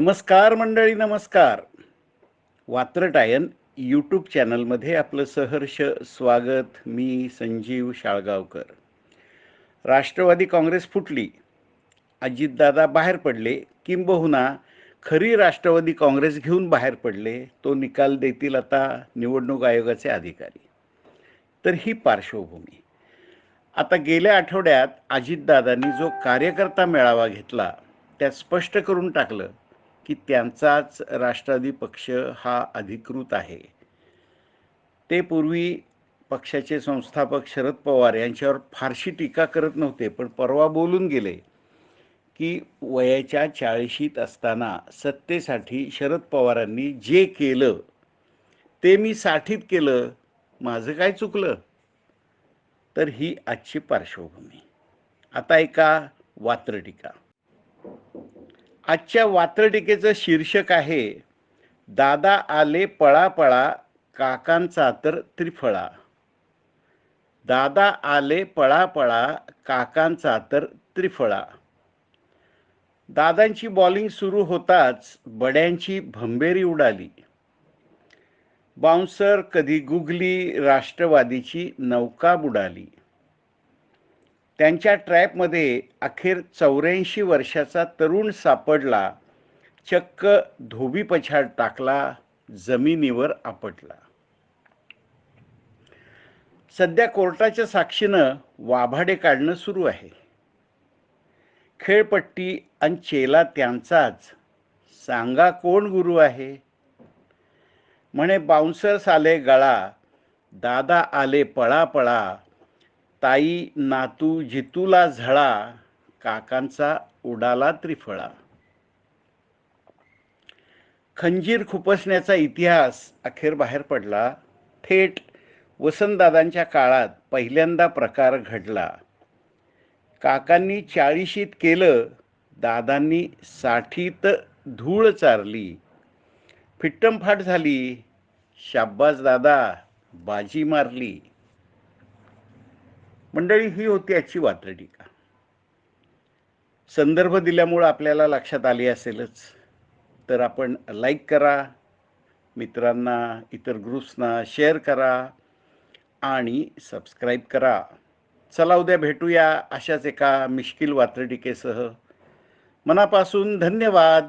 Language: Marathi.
नमस्कार मंडळी नमस्कार. वात्रटायन यूट्यूब चॅनलमध्ये आपलं सहर्ष स्वागत. मी संजीव शाळगावकर. राष्ट्रवादी काँग्रेस फुटली. अजितदादा बाहेर पडले. किंबहुना खरी राष्ट्रवादी काँग्रेस घेऊन बाहेर पडले. तो निकाल देतील आता निवडणूक आयोगाचे अधिकारी. तर ही पार्श्वभूमी. आता गेल्या आठवड्यात अजितदादांनी जो कार्यकर्ता मेळावा घेतला त्यात स्पष्ट करून टाकलं की त्यांचाच राष्ट्रवादी पक्ष हा अधिकृत आहे. ते पूर्वी पक्षाचे संस्थापक शरद पवार यांच्यावर फारशी टीका करत नव्हते पण परवा बोलून गेले की वयाच्या चाळीशीत असताना सत्तेसाठी शरद पवारांनी जे केलं ते मी साठीत केलं. माझं काय चुकलं? तर ही आजची पार्श्वभूमी. आता एका वात्रटिका. आजच्या वात्रटिकेचं शीर्षक आहे दादा आले पळापळा काकांचा तर त्रिफळा. दादा आले पळापळा काकांचा तर त्रिफळा. दादांची बॉलिंग सुरू होताच बड्यांची भंबेरी उडाली. बाउन्सर कधी गुगली राष्ट्रवादीची नौका बुडाली. त्यांच्या ट्रॅपमध्ये अखेर चौऱ्याऐंशी वर्षाचा तरुण सापडला. चक्क धोबी पछाड टाकला जमिनीवर आपटला. सध्या कोर्टाच्या साक्षीनं वाभाडे काढणं सुरू आहे. खेळपट्टी आणि चेला त्यांचाच. सांगा कोण गुरु आहे? म्हणे बाउन्सर्स आले गळा दादा आले पळा पळा ताई नातू जितूला झळा काकांचा उडाला त्रिफळा. खंजीर खुपसण्याचा इतिहास अखेर बाहेर पडला. थेट वसंतदादांच्या काळात पहिल्यांदा प्रकार घडला. काकांनी चाळीशीत केलं दादांनी साठीत धूळ चारली. फिट्टमफाट झाली शाब्बास दादा बाजी मारली. मंडळी ही होती याची वात्रटिका. संदर्भ दिल्यामुळं आपल्याला लक्षात आली असेलच. तर आपण लाईक करा मित्रांना इतर ग्रुप्सना शेअर करा आणि सबस्क्राईब करा. चला उद्या भेटूया अशाच एका मिश्किल वात्रटिकेसह. मनापासून धन्यवाद.